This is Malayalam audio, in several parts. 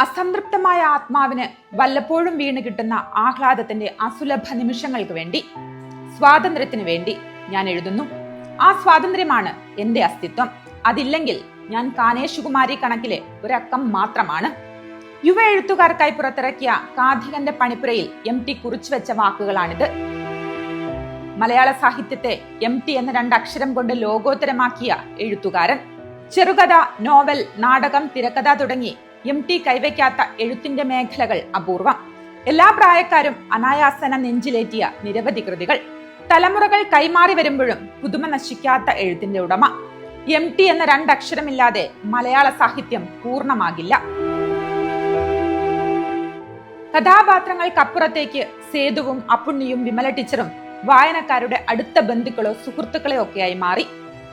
അസംതൃപ്തമായ ആത്മാവിന് വല്ലപ്പോഴും വീണ് കിട്ടുന്ന ആഹ്ലാദത്തിന്റെ അസുലഭ നിമിഷങ്ങൾക്ക് വേണ്ടി സ്വാതന്ത്ര്യത്തിന് വേണ്ടി ഞാൻ എഴുതുന്നു. ആ സ്വാതന്ത്ര്യമാണ് എന്റെ അസ്തിത്വം. അതില്ലെങ്കിൽ ഞാൻ കാനേശുകുമാരി കണക്കിലെ ഒരക്കം മാത്രമാണ്. യുവ എഴുത്തുകാർക്കായി പുറത്തിറക്കിയ കാഥികന്റെ പണിപ്പുരയിൽ എം ടി കുറിച്ചു വെച്ച വാക്കുകളാണിത്. മലയാള സാഹിത്യത്തെ എം ടി എന്ന രണ്ടക്ഷരം കൊണ്ട് ലോകോത്തരമാക്കിയ എഴുത്തുകാരൻ. ചെറുകഥ നോവൽ നാടകം തിരക്കഥ തുടങ്ങി എം ടി കൈവയ്ക്കാത്ത എഴുത്തിന്റെ മേഖലകൾ അപൂർവം. എല്ലാ പ്രായക്കാരും അനായാസന നെഞ്ചിലേറ്റിയ നിരവധി കൃതികൾ. തലമുറകൾ കൈമാറി വരുമ്പോഴും പുതുമ നശിക്കാത്ത എഴുത്തിന്റെ ഉടമ. എം ടി എന്ന രണ്ടക്ഷരമില്ലാതെ മലയാള സാഹിത്യം പൂർണമാകില്ല. കഥാപാത്രങ്ങൾക്കപ്പുറത്തേക്ക് സേതുവും അപ്പുണ്ണിയും വിമല ടീച്ചറും വായനക്കാരുടെ അടുത്ത ബന്ധുക്കളോ സുഹൃത്തുക്കളോ ഒക്കെയായി മാറി.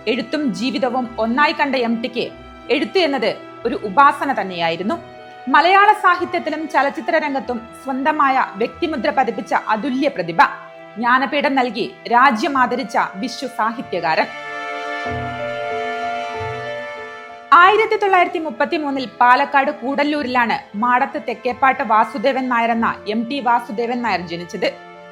എഴുത്തും ജീവിതവും ഒന്നായി കണ്ട എം ടിക്ക് എഴുത്ത് എന്നത് ഒരു ഉപാസന തന്നെയായിരുന്നു. മലയാള സാഹിത്യത്തിലും ചലച്ചിത്ര രംഗത്തും സ്വന്തമായ വ്യക്തിമുദ്ര പതിപ്പിച്ച അതുല്യ പ്രതിഭ ജ്ഞാനപീഠം നൽകി രാജ്യം ആദരിച്ച വിശ്വ സാഹിത്യകാരൻ. ആയിരത്തി തൊള്ളായിരത്തി മുപ്പത്തി മൂന്നിൽ പാലക്കാട് കൂടല്ലൂരിലാണ് മാടത്ത് തെക്കേപ്പാട്ട് വാസുദേവൻ നായർ എന്ന എം ടി വാസുദേവൻ നായർ ജനിച്ചത്.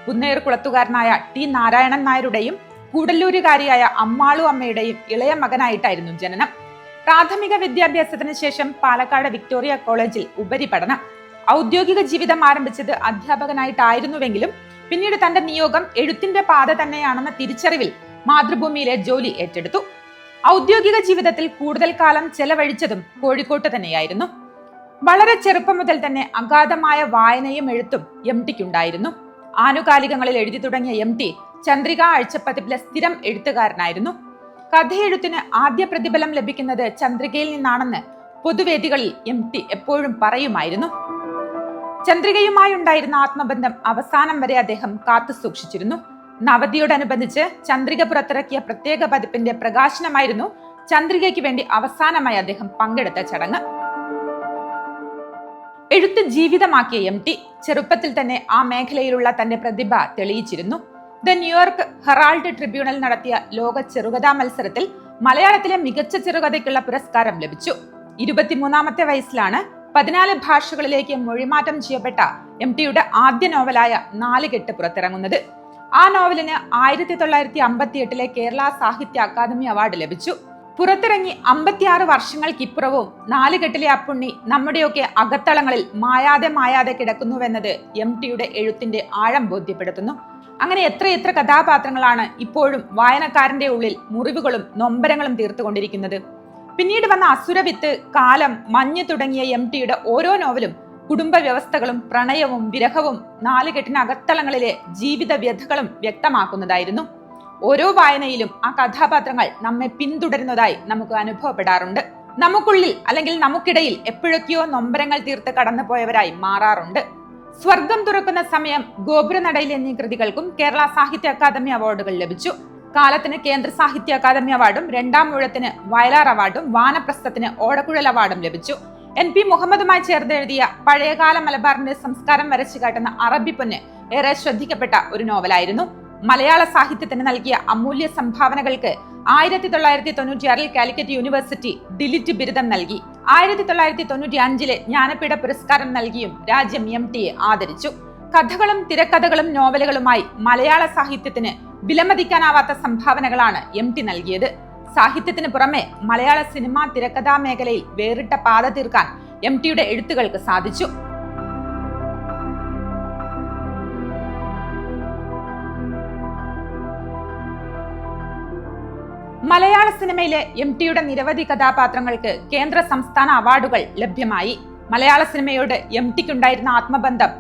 കുന്നേർ കുളത്തുകാരനായ ടി നാരായണൻ നായരുടെയും കൂടല്ലൂരുകാരിയായ അമ്മാളു അമ്മയുടെയും ഇളയ മകനായിട്ടായിരുന്നു ജനനം. പ്രാഥമിക വിദ്യാഭ്യാസത്തിന് ശേഷം പാലക്കാട് വിക്ടോറിയ കോളേജിൽ ഉപരിപഠനം. ഔദ്യോഗിക ജീവിതം ആരംഭിച്ചത് അധ്യാപകനായിട്ടായിരുന്നുവെങ്കിലും പിന്നീട് തന്റെ നിയോഗം എഴുത്തിന്റെ പാത തന്നെയാണെന്ന തിരിച്ചറിവിൽ മാതൃഭൂമിയിലെ ജോലി ഏറ്റെടുത്തു. ഔദ്യോഗിക ജീവിതത്തിൽ കൂടുതൽ കാലം ചെലവഴിച്ചതും കോഴിക്കോട്ട് തന്നെയായിരുന്നു. വളരെ ചെറുപ്പം മുതൽ തന്നെ അഗാധമായ വായനയും എഴുത്തും എം ടിക്കുണ്ടായിരുന്നു ആനുകാലികങ്ങളിൽ എഴുതി തുടങ്ങിയ എം ടി ചന്ദ്രിക ആഴ്ചപ്പതിപ്പിലെ സ്ഥിരം എഴുത്തുകാരനായിരുന്നു. കഥയെഴുത്തിന് ആദ്യ പ്രതിഫലം ലഭിക്കുന്നത് ചന്ദ്രികയിൽ നിന്നാണെന്ന് പൊതുവേദികളിൽ എം ടി എപ്പോഴും പറയുമായിരുന്നു. ചന്ദ്രികയുമായി ഉണ്ടായിരുന്ന ആത്മബന്ധം അവസാനം വരെ അദ്ദേഹം കാത്തു സൂക്ഷിച്ചിരുന്നു. നവതിയോടനുബന്ധിച്ച് ചന്ദ്രിക പുറത്തിറക്കിയ പ്രത്യേക പതിപ്പിന്റെ പ്രകാശനമായിരുന്നു ചന്ദ്രികയ്ക്ക് വേണ്ടി അവസാനമായി അദ്ദേഹം പങ്കെടുത്ത ചടങ്ങ്. എഴുത്ത് ജീവിതമാക്കിയ എം ടി ചെറുപ്പത്തിൽ തന്നെ ആ മേഖലയിലുള്ള തന്റെ പ്രതിഭ തെളിയിച്ചിരുന്നു. The New York Herald Tribunal നടത്തിയ ലോക ചെറുകഥാ മത്സരത്തിൽ മലയാളത്തിലെ മികച്ച ചെറുകഥയ്ക്കുള്ള പുരസ്കാരം ലഭിച്ചു. ഇരുപത്തിമൂന്നാമത്തെ വയസ്സിലാണ് പതിനാല് ഭാഷകളിലേക്ക് മൊഴിമാറ്റം ചെയ്യപ്പെട്ട എം ടിയുടെ ആദ്യ നോവലായ നാലുകെട്ട് പുറത്തിറങ്ങുന്നത്. ആ നോവലിന് ആയിരത്തി തൊള്ളായിരത്തി അമ്പത്തി എട്ടിലെ കേരള സാഹിത്യ അക്കാദമി അവാർഡ് ലഭിച്ചു. പുറത്തിറങ്ങി അമ്പത്തിയാറ് വർഷങ്ങൾക്കിപ്പുറവും നാലുകെട്ടിലെ അപ്പുണ്ണി നമ്മുടെയൊക്കെ അകത്തളങ്ങളിൽ മായാതെ മായാതെ കിടക്കുന്നുവെന്നത് എം ടിയുടെ എഴുത്തിന്റെ ആഴം ബോധ്യപ്പെടുത്തുന്നു. അങ്ങനെ എത്ര എത്ര കഥാപാത്രങ്ങളാണ് ഇപ്പോഴും വായനക്കാരന്റെ ഉള്ളിൽ മുറിവുകളും നൊമ്പരങ്ങളും തീർത്തുകൊണ്ടിരിക്കുന്നത്. പിന്നീട് വന്ന അസുരവിത്ത് കാലം മഞ്ഞ് തുടങ്ങിയ എം ടിയുടെ ഓരോ നോവലും കുടുംബ വ്യവസ്ഥകളും പ്രണയവും വിരഹവും നാലുകെട്ടിന് അകത്തളങ്ങളിലെ ജീവിത വ്യഥകളും വ്യക്തമാക്കുന്നതായിരുന്നു. ഓരോ വായനയിലും ആ കഥാപാത്രങ്ങൾ നമ്മെ പിന്തുടരുന്നതായി നമുക്ക് അനുഭവപ്പെടാറുണ്ട്. നമുക്കുള്ളിൽ അല്ലെങ്കിൽ നമുക്കിടയിൽ എപ്പോഴൊക്കെയോ നൊമ്പരങ്ങൾ തീർത്ത് കടന്നുപോയവരായി മാറാറുണ്ട്. സ്വർഗം തുറക്കുന്ന സമയം ഗോപുരനടയിൽ എന്നീ കൃതികൾക്കും കേരള സാഹിത്യ അക്കാദമി അവാർഡുകൾ ലഭിച്ചു. കാലത്തിന് കേന്ദ്ര സാഹിത്യ അക്കാദമി അവാർഡും രണ്ടാം മുഴത്തിന് വയലാർ അവാർഡും വാനപ്രസ്ഥത്തിന് ഓടക്കുഴൽ അവാർഡും ലഭിച്ചു. എൻ പി മുഹമ്മദുമായി ചേർന്ന് എഴുതിയ പഴയകാല മലബാറിന്റെ സംസ്കാരം വരച്ചു കാട്ടുന്ന അറബി പൊന്ന് ഏറെ ശ്രദ്ധിക്കപ്പെട്ട ഒരു നോവലായിരുന്നു. മലയാള സാഹിത്യത്തിന് നൽകിയ അമൂല്യ സംഭാവനകൾക്ക് ആയിരത്തി തൊള്ളായിരത്തി തൊണ്ണൂറ്റിയാറിൽ കാലിക്കറ്റ് യൂണിവേഴ്സിറ്റി ഡിലിറ്റ് ബിരുദം നൽകി. ആയിരത്തി തൊള്ളായിരത്തി തൊണ്ണൂറ്റി അഞ്ചിലെ ജ്ഞാനപീഠ പുരസ്കാരം നൽകിയും രാജ്യം എം ടിയെ ആദരിച്ചു. കഥകളും തിരക്കഥകളും നോവലുകളുമായി മലയാള സാഹിത്യത്തിന് വിലമതിക്കാനാവാത്ത സംഭാവനകളാണ് എം ടി നൽകിയത്. സാഹിത്യത്തിന് പുറമെ മലയാള സിനിമാ തിരക്കഥാ മേഖലയിൽ വേറിട്ട പാത തീർക്കാൻ എം ടിയുടെ എഴുത്തുകൾക്ക് സാധിച്ചു. മലയാള സിനിമയിലെ എം ടിയുടെ നിരവധി കഥാപാത്രങ്ങൾക്ക് കേന്ദ്ര സംസ്ഥാന അവാർഡുകൾ ലഭ്യമായി. മലയാള സിനിമയോട് എം ടിക്കുണ്ടായിരുന്ന ആത്മബന്ധം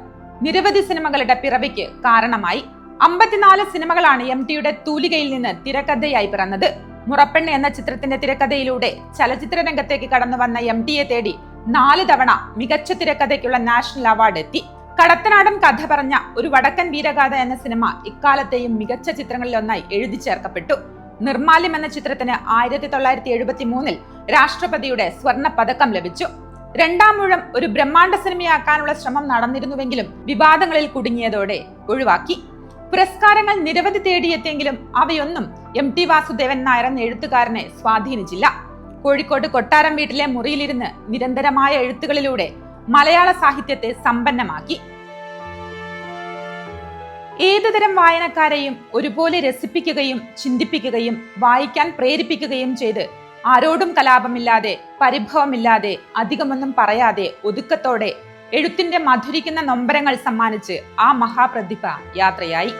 നിരവധി സിനിമകളുടെ പിറവിക്ക് കാരണമായി. അമ്പത്തിനാല് സിനിമകളാണ് എം ടിയുടെ തൂലികയിൽ നിന്ന് തിരക്കഥയായി പിറന്നത്. മുറപ്പെണ്ണ് എന്ന ചിത്രത്തിന്റെ തിരക്കഥയിലൂടെ ചലച്ചിത്ര രംഗത്തേക്ക് കടന്നു വന്ന എം ടിയെ തേടി നാല് തവണ മികച്ച തിരക്കഥയ്ക്കുള്ള നാഷണൽ അവാർഡ് എത്തി. കടത്തനാടൻ കഥ പറഞ്ഞ ഒരു വടക്കൻ വീരഗാഥ എന്ന സിനിമ ഇക്കാലത്തെയും മികച്ച ചിത്രങ്ങളിലൊന്നായി എഴുതി ചേർക്കപ്പെട്ടു. നിർമാല്യം എന്ന ചിത്രത്തിന് ആയിരത്തി തൊള്ളായിരത്തി എഴുപത്തി മൂന്നിൽ രാഷ്ട്രപതിയുടെ സ്വർണ പതക്കം ലഭിച്ചു. രണ്ടാം മുഴം ഒരു ബ്രഹ്മാണ്ഡ സിനിമയാക്കാനുള്ള ശ്രമം നടന്നിരുന്നുവെങ്കിലും വിവാദങ്ങളിൽ കുടുങ്ങിയതോടെ ഒഴിവാക്കി. പുരസ്കാരങ്ങൾ നിരവധി തേടിയെത്തിയെങ്കിലും അവയൊന്നും എം ടി വാസുദേവൻ നായർ എന്ന എഴുത്തുകാരനെ സ്വാധീനിച്ചില്ല. കോഴിക്കോട് കൊട്ടാരം വീട്ടിലെ മുറിയിലിരുന്ന് നിരന്തരമായ എഴുത്തുകളിലൂടെ മലയാള സാഹിത്യത്തെ സമ്പന്നമാക്കി. ഏതുതരം വായനക്കാരെയും ഒരുപോലെ രസിപ്പിക്കുകയും ചിന്തിപ്പിക്കുകയും വായിക്കാൻ പ്രേരിപ്പിക്കുകയും ചെയ്ത് ആരോടും കലാപമില്ലാതെ പരിഭവമില്ലാതെ അധികമൊന്നും പറയാതെ ഒതുക്കത്തോടെ എഴുത്തിന്റെ മധുരിക്കുന്ന നൊമ്പരങ്ങൾ സമ്മാനിച്ച് ആ മഹാപ്രതിഭ യാത്രയായി.